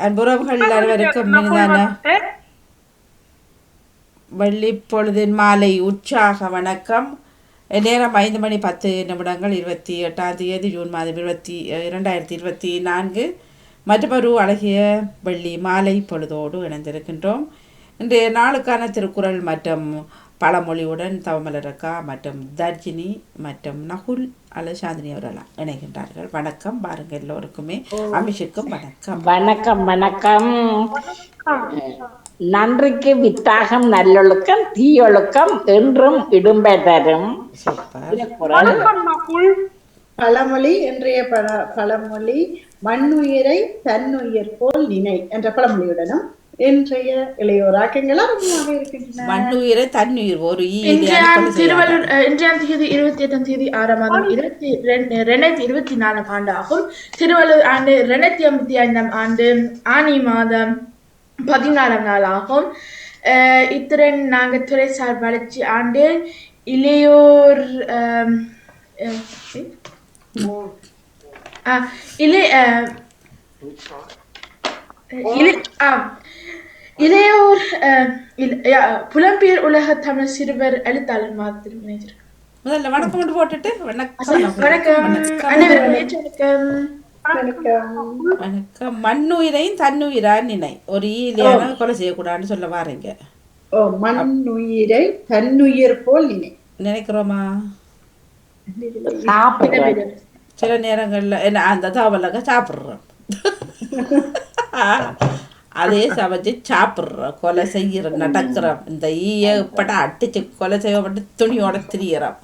அன்புறவுகள் அனைவருக்கும் இனிதான வெள்ளி பொழுதின் மாலை உற்சாக வணக்கம். நேரம் ஐந்து மணி பத்து நிமிடங்கள் இருபத்தி எட்டாம் தேதி ஜூன் மாதம் இருபத்தி இரண்டாயிரத்தி இருபத்தி நான்கு. மற்றொரு அழகிய வெள்ளி மாலை பொழுதோடு இணைந்திருக்கின்றோம். இன்றைய நாளுக்கான திருக்குறள் மற்றும் பழமொழியுடன் தவமலரக்கா மற்றும் தர்ஜினி மற்றும் நகுல் அல்லது சாந்தினி அவரெல்லாம் இணைகின்றார்கள். வணக்கம். பாருங்க எல்லோருக்குமே அமிஷுக்கும் வணக்கம். வணக்கம் வணக்கம். நன்றிக்கு வித்தாகம் நல்லொழுக்கம் தீயொழுக்கம் என்றும் இடும்பை தரும். பழமொழி இன்றைய பழ பழமொழி மண்ணுயிரை தன்னுயிர் போல் நினை என்ற பழமொழியுடனும் இன்றைய இளையோராக்கங்கள் அருமையாக இருக்கின்றன. மண்ணுயிரை தன்னுயிர் ஒரு திருவள்ளூர் அஹ், இன்றையாம் தேதி இருபத்தி எட்டாம் தேதி ஆறாம் மாதம் இருபத்தி ரெண்டு ரெண்டாயிரத்தி இருபத்தி நாலாம் ஆண்டு ஆகும் திருவள்ளூர் ஆண்டு ரெண்டாயிரத்தி ஐம்பத்தி ஐந்தாம் ஆண்டு ஆனி மாதம் பதினாலாம் நாள் ஆகும். அஹ், இத்துடன் நாங்கள் துறைசார் வளர்ச்சி ஆண்டு இளையோர் ஆ, இளைய யா, புலம்பெயர் உலக தமிழ் சிறுவர் எழுத்தாளர் மாதிரி இணைஞ்சிருக்கு முதல்ல வணக்கம் மட்டும் போட்டுட்டு வணக்கம். வணக்கம். வணக்கம். மண்ணுயிரையும் தன்னுயிரா நினை. ஒரு ஈ இல்லையான கொலை செய்யக்கூடாதுன்னு சொல்ல வாரீங்க. ஓ மண்ணுயிரை தன்னுயிர் போல் நினை. நினைக்கிறோமா? சில நேரங்கள்ல என்ன அந்த தவலக சாப்பிட்றோம். அதே சமைச்சு சாப்பிட்றோம் கொலை செய்யறோம் நடக்கிறோம் இந்த ஈய பட்ட அடிச்சு கொலை செய்யப்பட்டு துணியோட திரியறோம்.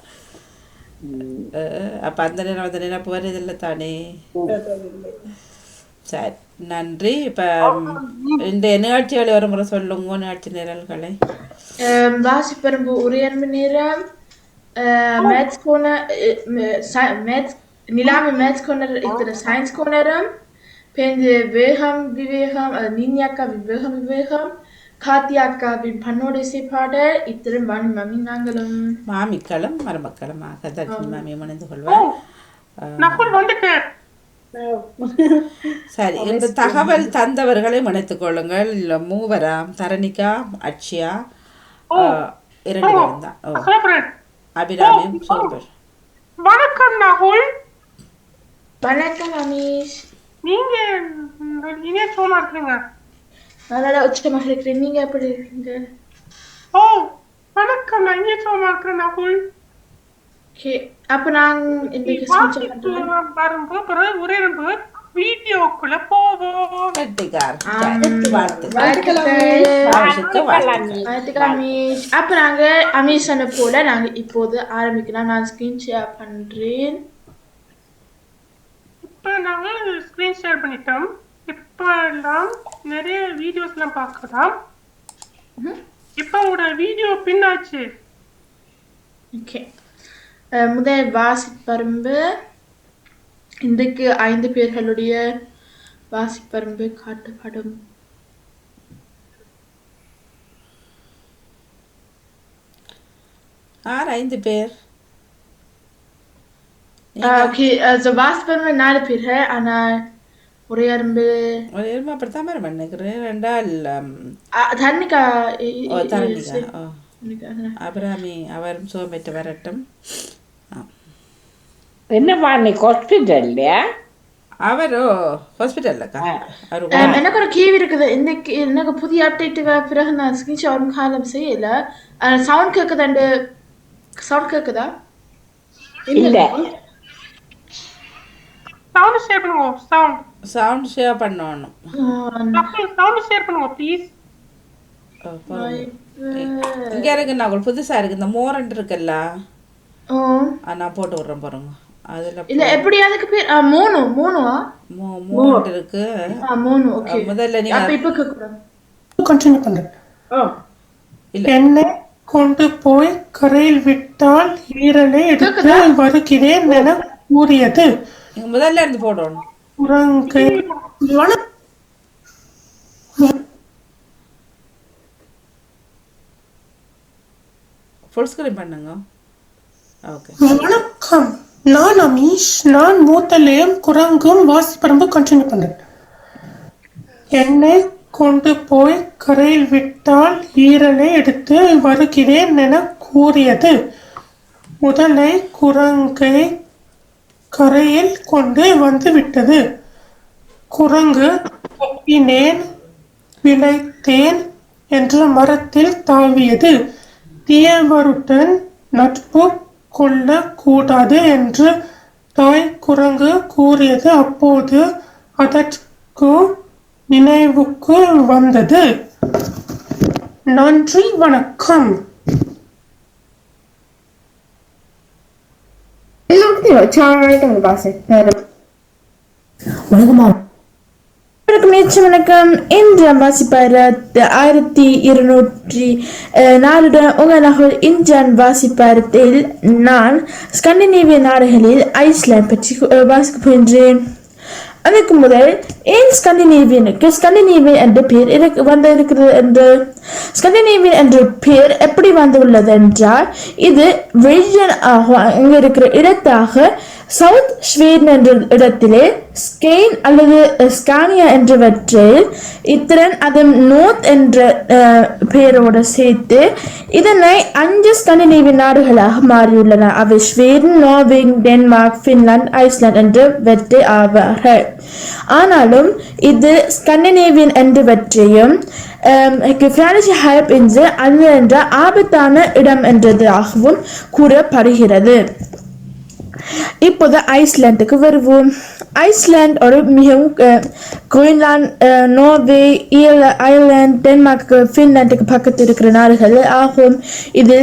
அப்ப அந்த நேரம் அந்த நினைப்பு வருதில்லை தானே? சரி நன்றி. இப்ப இந்த நிகழ்ச்சிகளை ஒரு முறை சொல்லுங்க நிகழ்ச்சி நிரல்களை. வாசிப்பரும்பு உரையன்பு நேரம். மேத்ஸ் கோனர் மேத்ஸ் நிலாமி மேத்ஸ் கோனர் இத்தனை சயின்ஸ் கோனரம் பேருந்து வேகம் விவேகம் நீனியாக்கா விவேகம் விவேகம் காத்தியாக்காவின் பன்னோடு இசைப்பாடல் இத்திரு மணி மம்மி நாங்களும் மாமிக்களும் மருமக்களுமாக தர்ஜினி மாமி இணைந்து கொள்வார் சரி இந்த தகவல் தந்தவர்களை இணைத்துக் கொள்ளுங்கள் மூவராம் தரணிகா அக்ஷயா ஆஹ், இரண்டு பேரும் தான் அபிராமியும் வணக்கம் ராகுல் வணக்கம் அமீஷ் நீங்க இனிய சோமா இருக்கிறீங்க. நல்லா உச்சமாக இருக்கிறேன் நீங்க எப்படி இருக்கீங்க? ஓ வணக்கம். நான் இனிய சோமா இருக்கிறேன் ராகுல். ஓகே. அப்ப நான் வரும்போது பிறகு உரையிடும்பு வீடியோக்குள்ள போவோம். அப்ப நாங்க அமீஷ் சொன்ன போல நாங்க இப்போது ஆரம்பிக்கலாம். நான் ஸ்கிரீன் ஷேர் பண்றேன் இப்ப நாங்க ஸ்கிரீன் ஷேர் பண்ணிட்டோம். இப்ப எல்லாம் நிறைய வீடியோஸ் எல்லாம் பார்க்கலாம். இப்ப உங்களோட வீடியோ பின்னாச்சு ஓகே முதல் வாசிப்பரும்பு இன்றைக்கு ஐந்து பேர்களுடைய வாசிப்பரும்பு காட்டப்படும். ஆறு ஐந்து பேர். ஓகே வாசிப்பரும்பு நாலு பேர்கள். ஆனால் ஒரே அரும்பு. ஒரு எருமை அப்படித்தான் மாதிரி நினைக்கிறேன் ரெண்டால் தர்ணிகா தரணிகா அபிராமி அவரும் சுகம் பெற்று வரட்டும். என்னப்பா நீ ஹாஸ்பிட்டல்லையா அவரோ? ஹாஸ்பிட்டல்லக்கா அவர் Um, எனக்கு ஒரு கேள்வி இருக்குது. இன்னைக்கு எனக்கு புதிய அப்டேட்டுக்கு பிறகு நான் ஸ்கிரீன்ஷாட் ஒரு காலம் செய்யல. சவுண்ட் கேட்குதாண்டு சவுண்ட் கேட்குதா இல்ல. சவுண்ட் ஷேர் பண்ணுங்க சவுண்ட் சவுண்ட் ஷேர் பண்ணணும். சவுண்ட் ஷேர் பண்ணுங்க ப்ளீஸ். இங்க இருக்கு நான் புதுசா இருக்கு. இந்த மோரண்ட் இருக்குல்ல? நான் போட்டு விடுறேன் பாருங்க. அதுல இல்ல எப்படி அதுக்கு பேர்? மோனு மோனுவா? மோ- மோரண்ட் இருக்கு. ஆ மோனு ஓகே முதல்ல நீங்க அப்ப இப்ப கேட்குறேன் கண்டினியூ பண்றேன் ஓ என்னை கொண்டு போய் கரையில் விட்டால் ஈரலை எடுத்து வருகிறேன் என கூறியது. நீங்க முதல்ல இருந்து போடணும். ஃபுல் ஸ்கிரீன் பண்ணுங்க. ஓகே வணக்கம். நான் அமீஷ். நான் மூத்தலையும் குரங்கும் வாசிப்பரம்பு கண்டினியூ பண்றேன். என்னை கொண்டு போய் கரையில் விட்டால் ஈரலை எடுத்து வருகிறேன் என கூறியது. முதலை குரங்கை கரையில் கொண்டு வந்து விட்டது குரங்கு தப்பினேன் பிழைத்தேன் என்று மரத்தில் தாவியது. தீயவருடன் நட்பு கொள்ளக்கூடாது என்று தாய் குரங்கு கூறியது. அப்போது அதற்கு நினைவுக்கு வந்தது. நன்றி வணக்கம். வணக்கம் நேற்று வணக்கம். இன்று வாசிப்பாரத் ஆயிரத்தி இருநூற்றி நாலுடன் உங்கள் நகல் இந்தியன் வாசிப்பாரத்தில் நான் ஸ்கண்டினேவிய நாடுகளில் ஐஸ்லாந்து பற்றி அஹ், வாசிக்கப் போகின்றேன். அதுக்கு முதல் ஏன் ஸ்கண்டினேவியனுக்கு ஸ்கண்டினேவியன் என்ற பெயர் இருக்கு வந்து இருக்கிறது என்று. ஸ்கண்டினேவியன் என்ற பெயர் எப்படி வந்துள்ளது என்றால் இது வெளியன் ஆக இங்கே இருக்கிற இடத்தாக சவுத் ஸ்வீடன் என்ற இடத்திலே ஸ்கெயின் அல்லது ஸ்கானியா என்றவற்றில் இத்திரன் அதன் நோர்த் என்ற அஹ், பெயரோடு சேர்த்து இதனை அஞ்சு ஸ்கண்டினேவிய நாடுகளாக மாறியுள்ளன. அவை Sweden Norway Denmark Finland Iceland என்றவற்றை வெற்றி ஆவார்கள். ஆனாலும் இது ஸ்கண்டினேவியன் என்றவற்றையும் பிரானிஷ் ஹைப் என்று அது என்ற ஆபத்தான இடம் என்றதாகவும் கூறப்படுகிறது. இப்போது ஐஸ்லாந்துக்கு வருவோம். ஐஸ்லாண்ட் ஒரு மிகவும் அஹ், நோர்வே அஹ், அயர்லாந்து டென்மார்க்கு ஃபின்லாண்டுக்கு பக்கத்தில் இருக்கிற நாடுகள் ஆகும். இது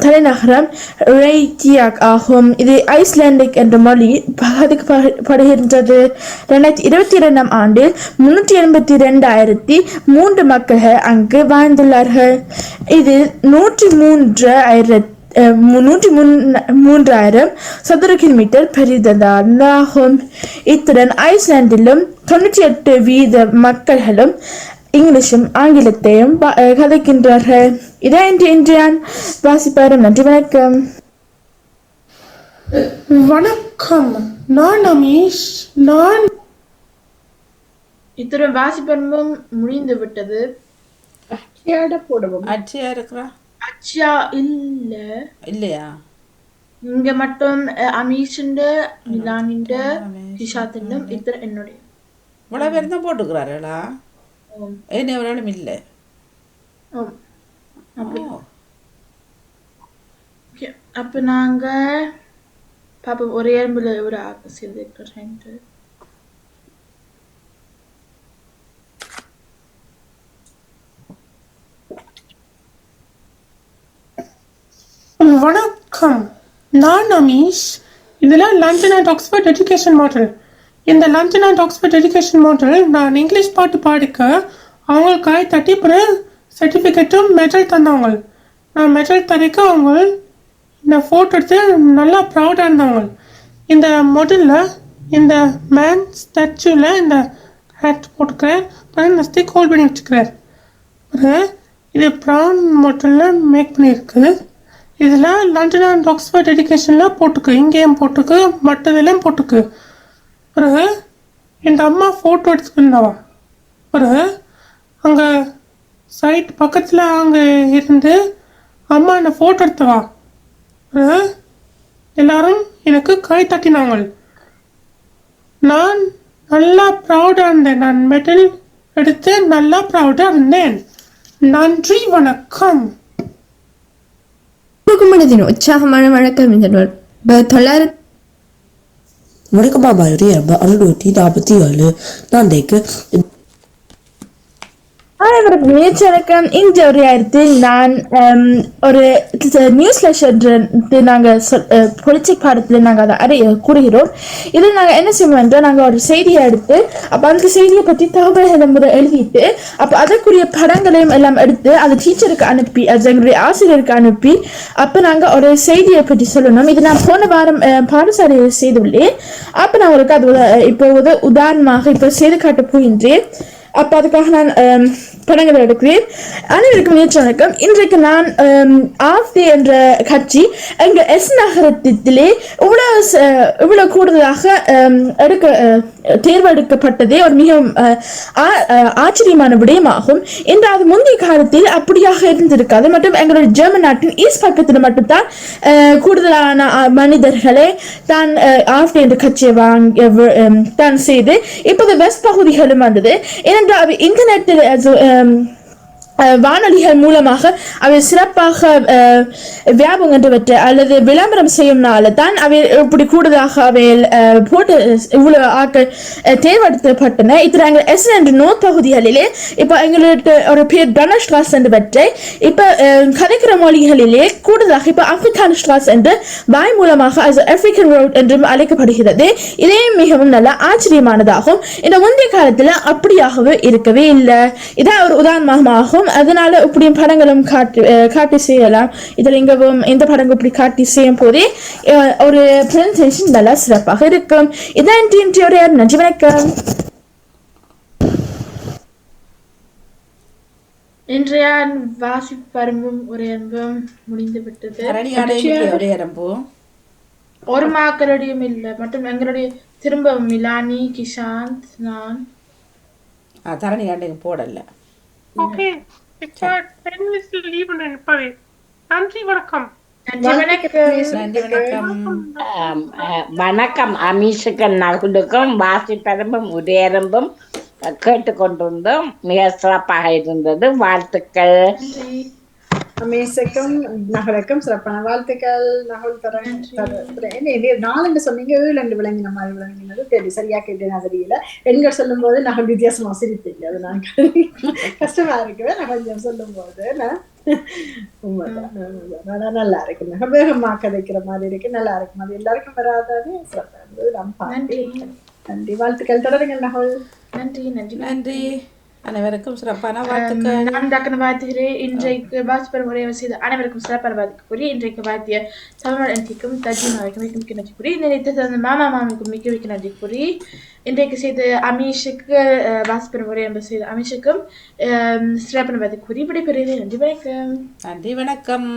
தலைநகரம் ரெய்கியாக் ஆகும். இது ஐஸ்லாண்டிக் என்ற மொழி பாதிக்கப்படுகின்றது ரெண்டாயிரத்தி இருபத்தி இரண்டாம் ஆண்டில் முன்னூற்றி எண்பத்தி ரெண்டாயிரத்தி மூன்று மக்கள் அங்கு வாழ்ந்துள்ளார்கள். இதில் நூற்றி மூன்று ஆயிரத்தி மூணு மூன்றாயிரம் சதுர கிலோமீட்டர் பெரிதாகும் இத்துடன் ஐஸ்லாந்திலும் தொண்ணூற்றி எட்டு வீத மக்கள்களும் இங்கிலீஷும் ஆங்கிலத்தையும் கதைக்கின்றார்கள் இதான் இன்று இன்றையான் வாசிப்பாரும் நன்றி வணக்கம் வணக்கம் நான் அமீஷ் நான் இத்துடன் வாசிப்பரும்பும் முடிந்து விட்டது போடுவோம் அச்சியா இருக்கிறா அச்சியா இல்ல இல்லையா இங்க என்னுடைய இவ்வளோ பேர் தான் போட்டுக்கிறார்களா ஆம். என்ன ஒரு இல்லை ஆம். ஓ ஓகே அப்போ நாங்க பாப்போம் ஒரே எறும்புல ஒரு ஆக்கு செய்திருக்கிறேன்ட்டு வணக்கம். நான் அமீஷ். இதில் London and Oxford education model இந்த London and Oxford education model நான் இங்கிலீஷ் பாட்டு பாடிக்க அவங்களுக்கு கை தட்டி சர்டிஃபிகேட்டும் மெடல் தந்தாங்க நான் மெடல் தரைக்க அவங்க இந்த ஃபோட்டோ எடுத்து நல்லா ப்ரௌடாக இருந்தாங்க இந்த மாடலில் இந்த மேன் ஸ்டாச்சுவில் இந்த ஹேட் போட்டுக்கிறார் அப்புறம் இந்த ஸ்டிக் ஹோல்ட் பண்ணி வச்சுக்கிறார் இது ப்ரௌன் மாடலில் மேக் பண்ணியிருக்கு. இதில் லண்டன் அண்ட் ஆக்ஸ்ஃபோர்ட் எஜுகேஷனில் போட்டுக்கு இங்கேயும் போட்டுக்கு மற்றதுலேயும் போட்டுக்கு. பிறகு இந்த அம்மா ஃபோட்டோ எடுத்துக்கிருந்தவா பிறகு அங்கே சைட் பக்கத்தில் அங்கே இருந்து அம்மா என்னை ஃபோட்டோ எடுத்தவா? பிறகு எல்லாரும் எனக்கு கை தட்டினாங்க. நான் நல்லா ப்ரௌடாக இருந்தேன். நான் மெடல் எடுத்து நல்லா ப்ரௌடாக இருந்தேன். நன்றி வணக்கம். கும்பிடுதின் உற்சாகமான வணக்கம் இந்த தொள்ளாயிரத்தி வணக்கம் பாபா அறுநூற்றி நாற்பத்தி ஏழு நான்கைக்கு அனைவருக்கும் நேச்சரக்கம் இந்த ஒரு இடத்தில் நான் ஒரு நியூஸ் லெஷர் நாங்கள் பொலிட்டிக் பாடத்தில் நாங்கள் அதை அறி கூறுகிறோம். இதில் நாங்கள் என்ன செய்வோம் என்றால் நாங்கள் ஒரு செய்தியை எடுத்து அப்போ அந்த செய்தியை பற்றி தகவல்களை முறை எழுதிட்டு அப்போ அதற்குரிய படங்களையும் எல்லாம் எடுத்து அதை டீச்சருக்கு அனுப்பி அது எங்களுடைய ஆசிரியருக்கு அனுப்பி அப்போ நாங்கள் ஒரு செய்தியை பற்றி சொல்லணும். இது நான் போன வாரம் பாடசாலையில் செய்துள்ளேன். அப்போ நான் உங்களுக்கு அது இப்போ உதாரணமாக இப்போ செய்து காட்ட போகின்றேன். அப்போ அதுக்காக நான் படங்கள் எடுக்கிறேன். அனைவருக்கும் நேற்று வணக்கம். இன்றைக்கு நான் ஆஃப்தி என்ற கட்சி எங்கள் எஸ் நகரத்திலே இவ்வளோ ச- கூடுதலாக எடுக்க தேர்வெடுக்கப்பட்டதே ஒரு மிகவும் ஆ- ஆச்சரியமான விடயமாகும். என்றாவது முந்தைய காலத்தில் அப்படியாக இருந்திருக்காது. மற்றும் எங்களுடைய ஜெர்மன் நாட்டின் ஈஸ்ட் பக்கத்தில் மட்டும்தான் கூடுதலான மனிதர்களை மனிதர்களே தான் ஆஃப் என்ற கட்சியை வாங்கி தான் செய்து இப்போது வெஸ்ட் பகுதிகளும் வந்தது. ஏனென்றால் அவை இன்டர்நெட்டில் um, வானொலிகள் மூலமாக அவை சிறப்பாக வியாபகம் என்றவற்றை அல்லது விளம்பரம் செய்யும்னால தான் அவை இப்படி கூடுதலாக அவை போட்டு இவ்வளவு ஆட்கள் அஹ், இத்தனை எங்கள் எஸ் என்ற நோத் பகுதிகளிலே இப்போ எங்களுக்கு ஒரு பேர் டனஸ்ட்ராஸ் என்றவற்றை இப்போ கதைக்கிற மொழிகளிலே கூடுதலாக இப்போ ஆப்பிரிக்கான ஸ்ட்ராஸ் என்று வாய் மூலமாக அது ஆப்பிரிக்கன் ரோட் என்றும் அழைக்கப்படுகிறது. இதே மிகவும் நல்ல ஆச்சரியமானதாகும். இந்த முந்தைய காலத்தில் அப்படியாகவே இருக்கவே இல்லை. இதான் ஒரு உதாரணமாகும். அதனால இப்படியும் படங்களும் காட்டி காட்டி செய்யலாம் இதில் இங்கவும் இந்த படங்கள் இப்படி காட்டி செய்யும் போதே ஒரு ப்ரெசன்டேஷன் நல்லா சிறப்பாக இருக்கும் இதான் உரையாட நன்றி வணக்கம் இன்றைய வாசிப்பரும்பும் உரையன்பும் முடிந்து விட்டது ஒரு மாக்களுடையும் இல்லை மற்றும் எங்களுடைய திரும்ப மிலானி கிஷாந்த் நான் தரணி ஆண்டைக்கு போடல ஓகே இப்போ டென் மினிட்ஸ் லீவ் பண்ணுறேன் இப்பவே நன்றி வணக்கம். நன்றி வணக்கம். நன்றி வணக்கம். அமீஷுக்கும் நகுலுக்கும் வாசிப்பெரும்பும் உதயரம்பும். கேட்டுக்கொண்டிருந்தோம். மிக சிறப்பாக இருந்தது. வாழ்த்துக்கள். அமேசக்கம் நகரக்கம் சிறப்பான வாழ்த்துக்கள் நகல் தரேன் நாலு சொன்னீங்க ஏழு ரெண்டு விளங்கின மாதிரி விளங்கினது தெரியும் சரியா கேட்டேன் தெரியல பெண்கள் சொல்லும் போது நகல் வித்தியாசமா சிரிப்பீங்க அது நான் கஷ்டமா இருக்குவே நான் கொஞ்சம் சொல்லும் போது உண்மைதான், நல்லா இருக்கு நகை வேகமா கதைக்கிற மாதிரி இருக்கு நல்லா இருக்கும் அது எல்லாருக்கும் வராதானே சிறப்பா இருந்தது நான் நன்றி வாழ்த்துக்கள் தொடருங்கள் நகல் நன்றி நன்றி நன்றி அனைவருக்கும் சிறப்பான வாழ்த்துக்கள். நான் டாக்டர் வாழ்த்துகிறேன் இன்றைக்கு வாசிப்பெரும் உரையை செய்த அனைவருக்கும் சிறப்பான வாழ்த்து கூறி இன்றைக்கு வாழ்த்திய தமிழ் என்டிக்கும் தஜிமாவுக்கும் மிக்க மிக்க நன்றி கூறி நினைத்து தந்த மாமா மாமிக்கும் மிக்க மிக்க நன்றி கூறி இன்றைக்கு செய்த அமீஷுக்கு வாசிப்பெரும் உரை என்பது செய்த அமீஷுக்கும் சிறப்பான வாழ்த்து கூறி விடைபெறுகிறேன். நன்றி வணக்கம். நன்றி வணக்கம்.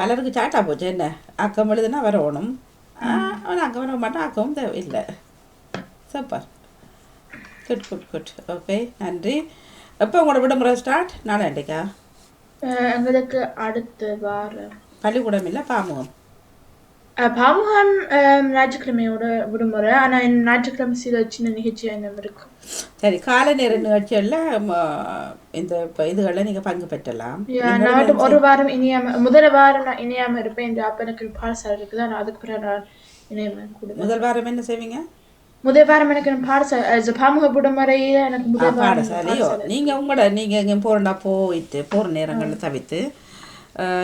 பலருக்கு சாட்டா போச்சு என்ன? அக்கம் எழுதுனா வரணும் அவன் அங்கே வர மாட்டான் அக்கவும் தேவையில்லை. Super. Good good good okay நன்றி. எப்போ உங்களோட விடுமுறை ஸ்டார்ட் நாளாண்டிக்கா எங்களுக்கு அடுத்த வாரம். பள்ளிக்கூடம் இல்லை பாமுகம்? பாமுகம் ஞாயிற்றுக்கிழமையோட விடுமுறை. ஆனால் ஞாயிற்றுக்கிழமை சில சின்ன நிகழ்ச்சி என்ன இருக்கும். சரி காலை நேர நிகழ்ச்சிகளில் இந்த இதுகளில் நீங்கள் பங்கு பெற்றலாம். நான் ஒரு வாரம் இணையாம முதல் வாரம் நான் இணையாம இருப்பேன். இந்த அப்ப எனக்கு பாடசாலை இருக்குது? ஆனால் அதுக்கு பிறகு நான் கூடுவேன் முதல் வாரம் என்ன செய்வீங்க? முதல் வாரம் எனக்கு பாடசாலை பாமுக விடுமுறையில எனக்கு முதல் பாடசாலையோ? நீங்கள் உங்களோட நீங்கள் எங்கே போகிறண்டா போயிட்டு போகிற நேரங்களில் தவிர்த்து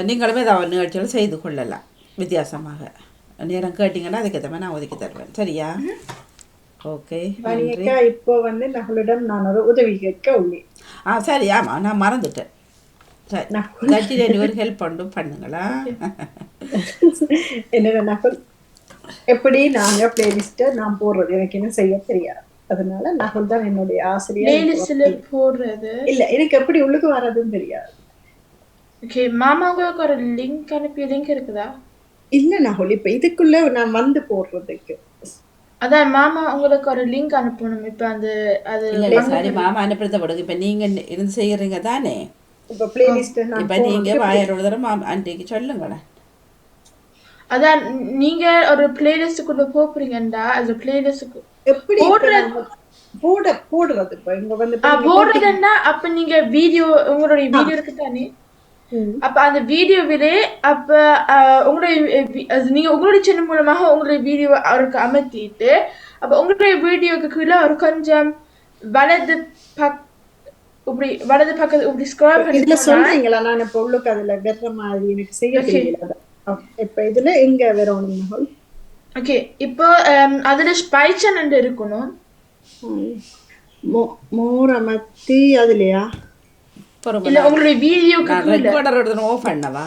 நீங்களுமே ஏதாவது நிகழ்ச்சிகள் செய்து கொள்ளலாம் வித்தியாசமாக. நேரம் கேட்டிங்கன்னா அதுக்கேற்ற மாதிரி நான் ஒதுக்கி தருவேன். சரியா? ஓகே இப்போ வந்து நகலிடம் நான் ஒரு உதவி கேட்க உள்ளேன். ஆ சரி ஆமாம் நான் மறந்துட்டேன். சரி பேரும் ஹெல்ப் பண்ணும் பண்ணுங்களா? என்னோட நகல்? எப்படி நாங்க பிளேலிஸ்ட்டை நான் போடுறது. எனக்கு என்ன செய்ய தெரியாது. அதனால நகல் தான் என்னுடைய ஆசிரியர். போடுறது? இல்ல எனக்கு எப்படி உள்ளுக்கு வர்றதுன்னு தெரியாது. ஓகே மாமா உங்களுக்கு ஒரு லிங்க் அனுப்பிய லிங்க் இருக்குதா? இல்ல நகுல் இப்ப இதுக்குள்ள நான் வந்து போடுறதுக்கு. அதான் மாமா உங்களுக்கு ஒரு லிங்க் அனுப்பணும். இப்ப அந்த அது இல்லை சரி மாமா அனுப்பிடுத்த பிறகு இப்போ நீங்கள் இருந்து செய்கிறீங்க தானே? இப்ப பிளேலிஸ்ட் இப்போ நீங்கள் வாயாரோட தரம் மாமா ஆண்டிக்கு சொல்லுங்களேன். அதான் நீங்க ஒரு பிளேலிஸ்டுக்குள்ள போறீங்கடா அந்த பிளேலிஸ்டுக்கு எப்படி போட போடுறது? இப்ப இங்க வந்து போடுறதுன்னா அப்ப நீங்க வீடியோ உங்களுடைய வீடியோ இருக்கு தானே? அப்ப அந்த வீடியோவிலே அப்ப உங்களுடைய நீங்க உங்களுடைய சேனல் மூலமாக உங்களுடைய வீடியோ அவருக்கு அமர்த்திட்டு அப்ப உங்களுடைய வீடியோக்கு கீழே ஒரு கொஞ்சம் வலது பக் இப்படி வலது பக்கத்து இப்படி ஸ்க்ரால் பண்ணி இதுல சொல்றீங்களா? நான் இப்ப உள்ளுக்கு அதுல வெற மாதிரி எனக்கு செய்ய. தெரியல. எங்க வரணும் நகுல் ஓகே இப்போ ஆம், அதுல ஸ்பைச்சன் என்று இருக்கணும்? மோரமத்தி அதுலயா? பொறுமை இல்ல உங்களுடைய வீடியோக்கு நான் ரெக்கார்டர் எடுத்து ஓஃப் பண்ணவா?